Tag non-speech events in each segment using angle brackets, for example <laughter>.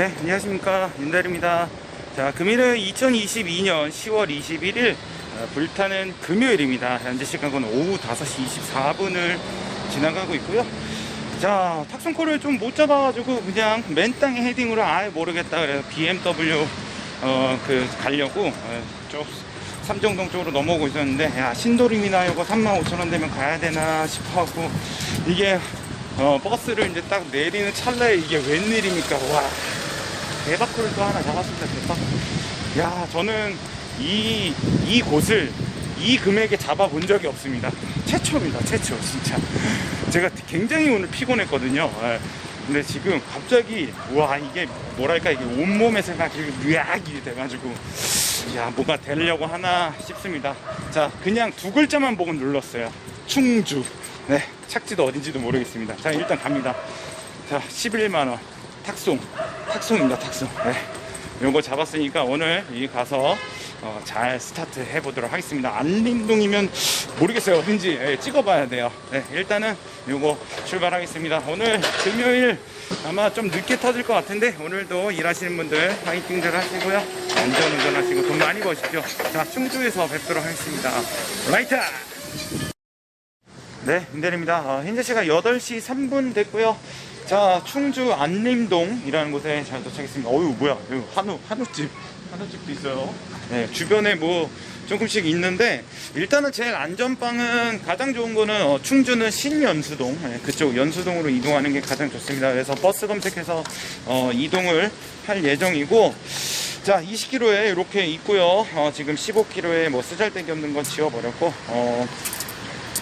네, 안녕하십니까. 윤달입니다. 자, 금일은 2022년 10월 21일 어, 불타는 금요일입니다. 현재 시각은 오후 5시 24분을 지나가고 있고요. 자, 탁송콜을 좀못 잡아가지고 그냥 맨 땅에 헤딩으로 아예 모르겠다 그래서 BMW 어, 그 가려고 어, 쪽 삼정동 쪽으로 넘어오고 있었는데 야 신도림이나 이거 35,000원 되면 가야 되나 싶어갖고 이게 어, 버스를 이제 딱 내리는 찰나에 이게 웬일입니까 와 대박콜을 또 하나 잡았습니다 대박 야 저는 이, 이 곳을 이 금액에 잡아본 적이 없습니다. 최초입니다 최초 진짜. 제가 굉장히 오늘 피곤했거든요. 예. 근데 지금 갑자기 와 이게 뭐랄까 이게 온몸의 생각이 으악이 돼가지고 야 뭐가 되려고 하나 싶습니다. 자 그냥 두 글자만 보고 눌렀어요. 충주. 네 착지도 어딘지도 모르겠습니다. 자 일단 갑니다. 자 11만원 탁송 탁송입니다 탁송. 네. 요거 잡았으니까 오늘 이 가서 어, 잘 스타트 해보도록 하겠습니다. 안림동이면 모르겠어요. 어딘지 예, 찍어봐야 돼요. 네, 일단은 요거 출발하겠습니다. 오늘 금요일 아마 좀 늦게 터질 것 같은데 오늘도 일하시는 분들 파이팅들 하시고요. 안전 운전 하시고 돈 많이 버십시오. 자 충주에서 뵙도록 하겠습니다. 라이트 네, 임대리입니다. 어, 현재 시각 8시 3분 됐고요. 자, 충주 안림동이라는 곳에 잘 도착했습니다. 어유 뭐야? 여기 한우, 한우집. 한우집도 있어요. 네, 주변에 뭐 조금씩 있는데, 일단은 제일 안전빵은 가장 좋은 거는 어, 충주는 신연수동. 네, 그쪽 연수동으로 이동하는 게 가장 좋습니다. 그래서 버스 검색해서 어, 이동을 할 예정이고, 자, 20km에 이렇게 있고요. 어, 지금 15km에 뭐 쓰잘데기 없는 건 지워버렸고, 어,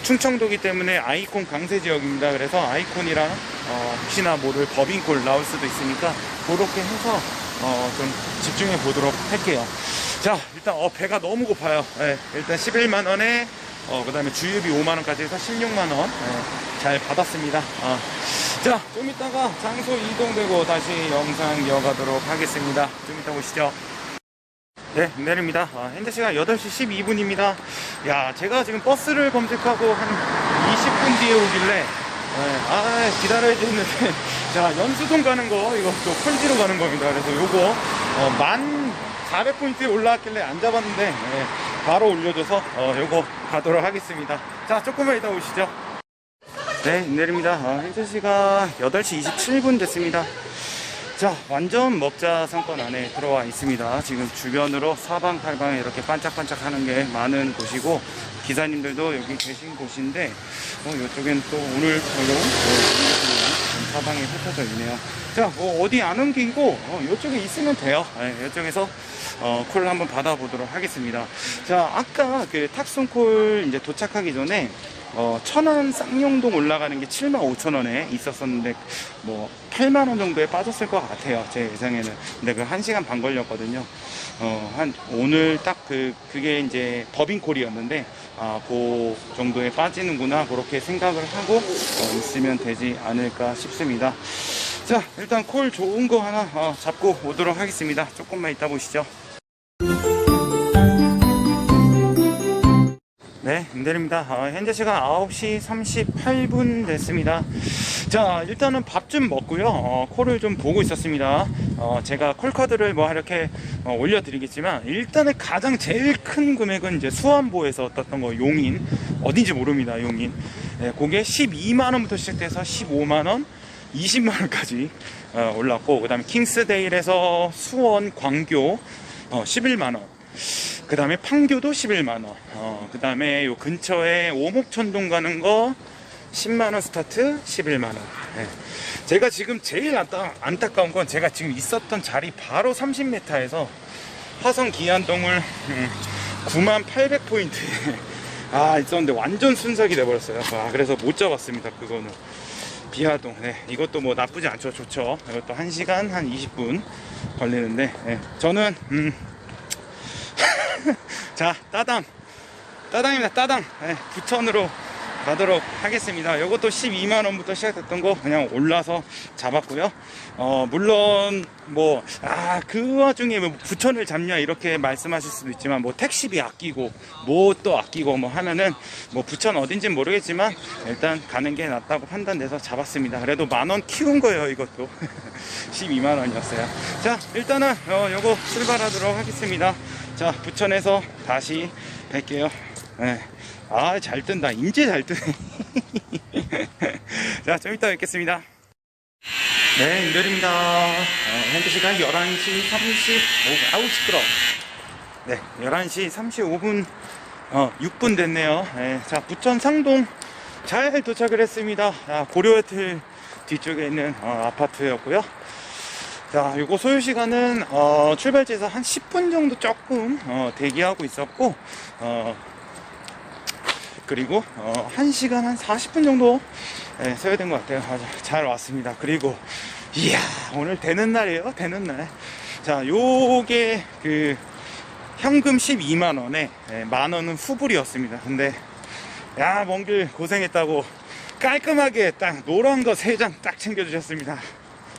충청도기 때문에 아이콘 강세 지역입니다. 그래서 아이콘이랑 어, 혹시나 모를 법인콜 나올 수도 있으니까 그렇게 해서 어, 좀 집중해 보도록 할게요. 자, 일단 어, 배가 너무 고파요. 예, 일단 11만 원에 어, 그다음에 주유비 5만 원까지 해서 16만 원. 예, 잘 받았습니다. 어. 자, 좀 이따가 장소 이동되고 다시 영상 이어가도록 하겠습니다. 좀 이따 보시죠. 네, 내립니다. 아, 현재 시간 8시 12분입니다. 야, 제가 지금 버스를 검색하고 한 20분 뒤에 오길래, 네, 아, 기다려야지 했는데, <laughs> 자, 연수동 가는 거, 이거 또 콜지로 가는 겁니다. 그래서 요거, 어, 만 400포인트에 올라왔길래 안 잡았는데, 네, 바로 올려줘서, 어, 요거 가도록 하겠습니다. 자, 조금만 이따 오시죠. 네, 내립니다. 아, 현재 시간 8시 27분 됐습니다. 자, 완전 먹자 상권 안에 들어와 있습니다. 지금 주변으로 사방팔방에 이렇게 반짝반짝 하는 게 많은 곳이고, 기사님들도 여기 계신 곳인데, 어, 이쪽엔 또 오늘 별로, 어, 사방에 흩어져 있네요. 자, 뭐 어디 안 옮기고, 어, 이쪽에 있으면 돼요. 네, 이쪽에서 어, 콜을 한번 받아보도록 하겠습니다. 자, 아까 그 탁송콜 이제 도착하기 전에 어, 천안 쌍용동 올라가는 게 7만 5천 원에 있었었는데 뭐 8만 원 정도에 빠졌을 것 같아요. 제 예상에는. 근데 그 1시간 반 걸렸거든요. 어, 한 오늘 딱 그 그게 이제 법인콜이었는데 아, 그 정도에 빠지는구나 그렇게 생각을 하고 어, 있으면 되지 않을까 싶습니다. 자, 일단 콜 좋은 거 하나 어, 잡고 오도록 하겠습니다. 조금만 이따 보시죠. 네, 임대리입니다. 어, 현재 시간 9시 38분 됐습니다. 자, 일단은 밥 좀 먹고요. 어, 콜을 좀 보고 있었습니다. 어, 제가 콜카드를 뭐 이렇게 어, 올려드리겠지만, 일단은 가장 제일 큰 금액은 이제 수안보에서 떴던 거, 용인. 어딘지 모릅니다, 용인. 네, 그게 12만원부터 시작돼서 15만원, 20만원까지 어, 올랐고, 그 다음에 킹스데일에서 수원, 광교, 어, 11만원. 그 다음에 판교도 11만원. 어, 그 다음에 요 근처에 오목천동 가는 거 10만원 스타트 11만원. 제가 지금 제일 안타, 안타까운 건 제가 지금 있었던 자리 바로 30m에서 화성 기안동을 음, 9만 800포인트. <laughs> 아, 있었는데 완전 순삭이 돼버렸어요. 아, 그래서 못 잡았습니다. 그거는. 비하동. 네, 이것도 뭐 나쁘지 않죠. 좋죠. 이것도 1시간 한 20분 걸리는데, 네, 저는, 음, <laughs> 자, 따당. 따당입니다, 따당. 네, 부천으로 가도록 하겠습니다. 이것도 12만 원부터 시작됐던 거 그냥 올라서 잡았고요. 어 물론 뭐 아 그 와중에 뭐 부천을 잡냐 이렇게 말씀하실 수도 있지만 뭐 택시비 아끼고 뭐 또 아끼고 뭐 하면은 뭐 부천 어딘진 모르겠지만 일단 가는 게 낫다고 판단돼서 잡았습니다. 그래도 만원 키운 거예요 이것도 <laughs> 12만 원이었어요. 자 일단은 어 요거 출발하도록 하겠습니다. 자 부천에서 다시 뵐게요. 네. 아, 잘 뜬다. 인제 잘 뜨네. <laughs> 자, 좀 이따 뵙겠습니다. 네, 인별입니다. 어, 현재 시간 11시 35분. 아우, 시끄러. 네, 11시 35분, 어, 6분 됐네요. 네, 자, 부천 상동 잘 도착을 했습니다. 아, 고려호텔 뒤쪽에 있는 어, 아파트였고요. 자, 요거 소요 시간은 어, 출발지에서 한 10분 정도 조금 어, 대기하고 있었고, 어, 그리고 어, 1시간 한 40분 정도 예, 소요된 것 같아요. 아주 잘 왔습니다. 그리고 이야 오늘 되는 날이에요. 되는 날. 자, 요게 그 현금 12만 원에 예, 만 원은 후불이었습니다. 근데 야 먼 길 고생했다고 깔끔하게 딱 노란 거 세 장 딱 챙겨주셨습니다.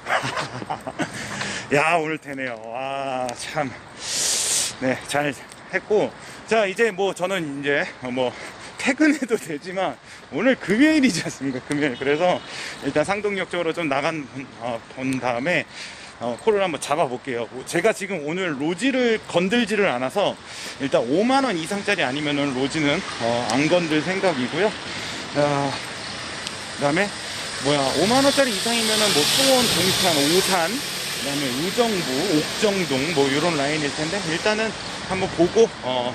<laughs> 야 오늘 되네요. 와 참. 네, 잘 했고. 자, 이제 뭐 저는 이제 뭐 퇴근해도 되지만 오늘 금요일이지 않습니까? 금요일. 그래서 일단 상동역 쪽으로 좀 나간 어, 본 다음에 어, 코를 한번 잡아볼게요. 뭐 제가 지금 오늘 로지를 건들지를 않아서 일단 5만 원 이상짜리 아니면은 로지는 어, 안 건들 생각이고요. 자, 그다음에 뭐야 5만 원짜리 이상이면은 뭐 수원, 동탄, 오산, 그다음에 의정부, 옥정동 뭐 이런 라인일 텐데 일단은 한번 보고 어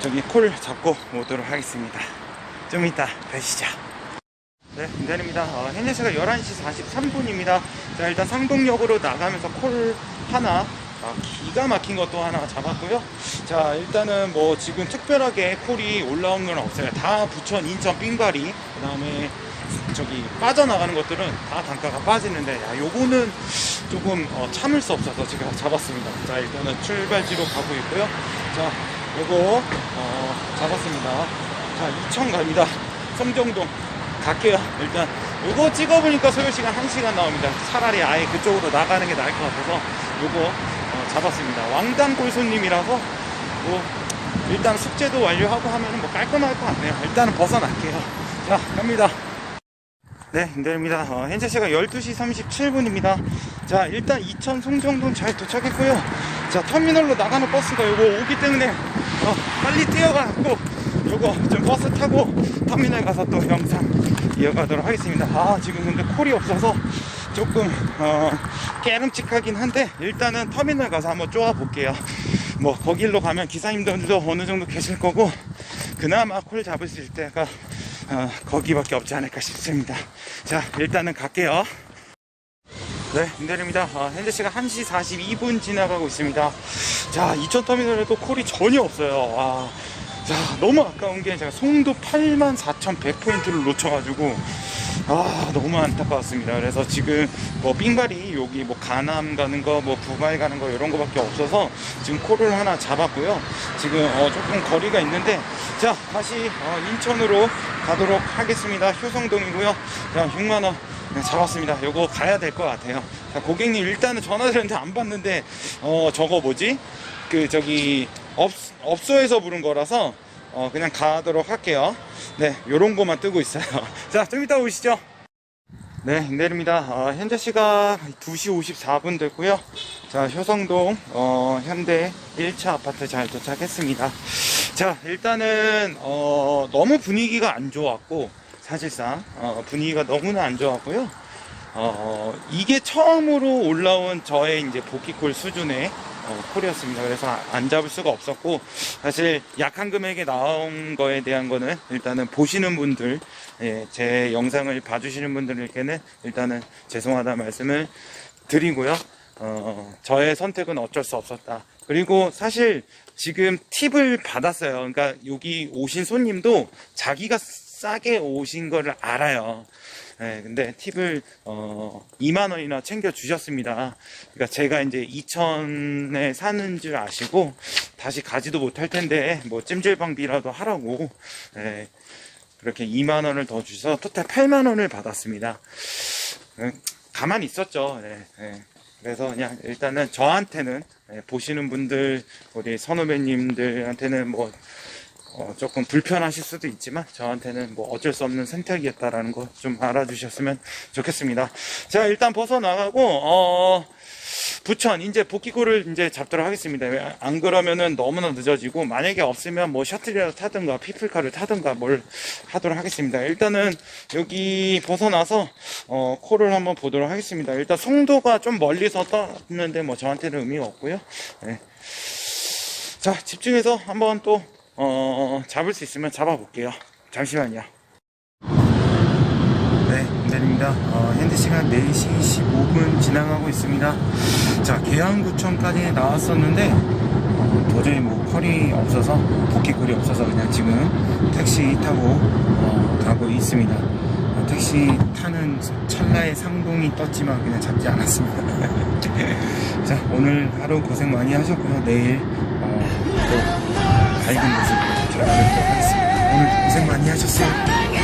저기 콜 잡고 오도록 하겠습니다. 좀 이따 뵈시죠. 네, 인간입니다. 어, 현재 시각 11시 43분입니다. 자, 일단 상동역으로 나가면서 콜 하나, 아, 기가 막힌 것도 하나 잡았고요. 자, 일단은 뭐 지금 특별하게 콜이 올라온 건 없어요. 다 부천, 인천, 삥바리, 그 다음에 저기 빠져나가는 것들은 다 단가가 빠지는데, 야, 요거는 조금 어, 참을 수 없어서 제가 잡았습니다. 자, 일단은 출발지로 가고 있고요. 자, 요거 어, 잡았습니다. 자, 이천 갑니다. 성정동 갈게요. 일단 요거 찍어보니까 소요시간 1시간 나옵니다. 차라리 아예 그쪽으로 나가는 게 나을 것 같아서 요거 어, 잡았습니다. 왕단골 손님이라서 뭐 일단 숙제도 완료하고 하면은 뭐 깔끔할 것 같네요. 일단은 벗어날게요. 자, 갑니다. 네, 인대입니다. 어, 현재 시각 12시 37분입니다. 자, 일단 이천 송정동 잘 도착했고요. 자, 터미널로 나가는 버스가 요거 오기 때문에 어, 빨리 뛰어가고 요거 좀 버스 타고 터미널 가서 또 영상 이어가도록 하겠습니다. 아, 지금 근데 콜이 없어서 조금 어, 깨름칙하긴 한데 일단은 터미널 가서 한번 쪼아 볼게요. 뭐 거길로 가면 기사님들도 어느 정도 계실 거고 그나마 콜 잡을 수 있을 때가 어, 거기밖에 없지 않을까 싶습니다. 자, 일단은 갈게요. 네, 임대리입니다. 어, 현재 시간 1시 42분 지나가고 있습니다. 자, 이천 터미널에도 콜이 전혀 없어요. 와, 자, 너무 아까운 게 제가 송도 84,100포인트를 놓쳐가지고, 아, 너무 안타까웠습니다. 그래서 지금 뭐 삥바리, 여기 뭐 가남 가는 거, 뭐 부발 가는 거, 이런 거밖에 없어서 지금 콜을 하나 잡았고요. 지금 어, 조금 거리가 있는데, 자, 다시 어, 인천으로 가도록 하겠습니다. 효성동이고요. 자, 6만원. 네, 잡았습니다. 요거 가야 될 것 같아요. 자, 고객님 일단은 전화드렸는데 안 받는데 어 저거 뭐지? 그 저기 업 업소에서 부른 거라서 어 그냥 가도록 할게요. 네, 요런 거만 뜨고 있어요. <laughs> 자, 좀 이따 오시죠. 네, 내립니다. 어, 현재 시각 2시 54분 됐고요. 자, 효성동 어, 현대 1차 아파트 잘 도착했습니다. 자, 일단은 어, 너무 분위기가 안 좋았고 사실상 어, 분위기가 너무나 안 좋았고요. 어, 이게 처음으로 올라온 저의 이제 복귀콜 수준의 어, 콜이었습니다. 그래서 안 잡을 수가 없었고 사실 약한 금액에 나온 거에 대한 거는 일단은 보시는 분들 예, 제 영상을 봐주시는 분들에게는 일단은 죄송하다 말씀을 드리고요. 어, 저의 선택은 어쩔 수 없었다. 그리고 사실 지금 팁을 받았어요. 그러니까 여기 오신 손님도 자기가 싸게 오신 거를 알아요. 네, 근데 팁을 어 2만 원이나 챙겨 주셨습니다. 그러니까 제가 이제 이천에 사는 줄 아시고 다시 가지도 못할 텐데 뭐 찜질방비라도 하라고 네, 그렇게 2만 원을 더 주셔서 토탈 8만 원을 받았습니다. 음, 가만히 있었죠. 네, 네. 그래서 그냥 일단은 저한테는 네, 보시는 분들 우리 선후배님들한테는 뭐 어, 조금 불편하실 수도 있지만 저한테는 뭐 어쩔 수 없는 선택이었다라는 거 좀 알아주셨으면 좋겠습니다. 자 일단 벗어 나가고 어 부천 이제 복귀골을 이제 잡도록 하겠습니다. 왜안 그러면은 너무나 늦어지고 만약에 없으면 뭐 셔틀이라도 타든가 피플카를 타든가 뭘 하도록 하겠습니다. 일단은 여기 벗어나서 어 콜을 한번 보도록 하겠습니다. 일단 송도가 좀 멀리서 떴는데 뭐 저한테는 의미가 없고요. 네. 자 집중해서 한번 또 어, 잡을 수 있으면 잡아볼게요. 잠시만요. 네, 내립니다. 시간 4시 15분 지나가고 있습니다. 자, 계양구청까지 나왔었는데, 어, 도저히 뭐 펄이 없어서, 복귀골이 없어서 그냥 지금 택시 타고 어, 가고 있습니다. 어, 택시 타는 찰나의 상동이 떴지만 그냥 잡지 않았습니다. <laughs> 자, 오늘 하루 고생 많이 하셨고요. 내일 어, 또 밝은 모습 찾아뵙도록 하겠습니다. 오늘 고생 많이 하셨어요.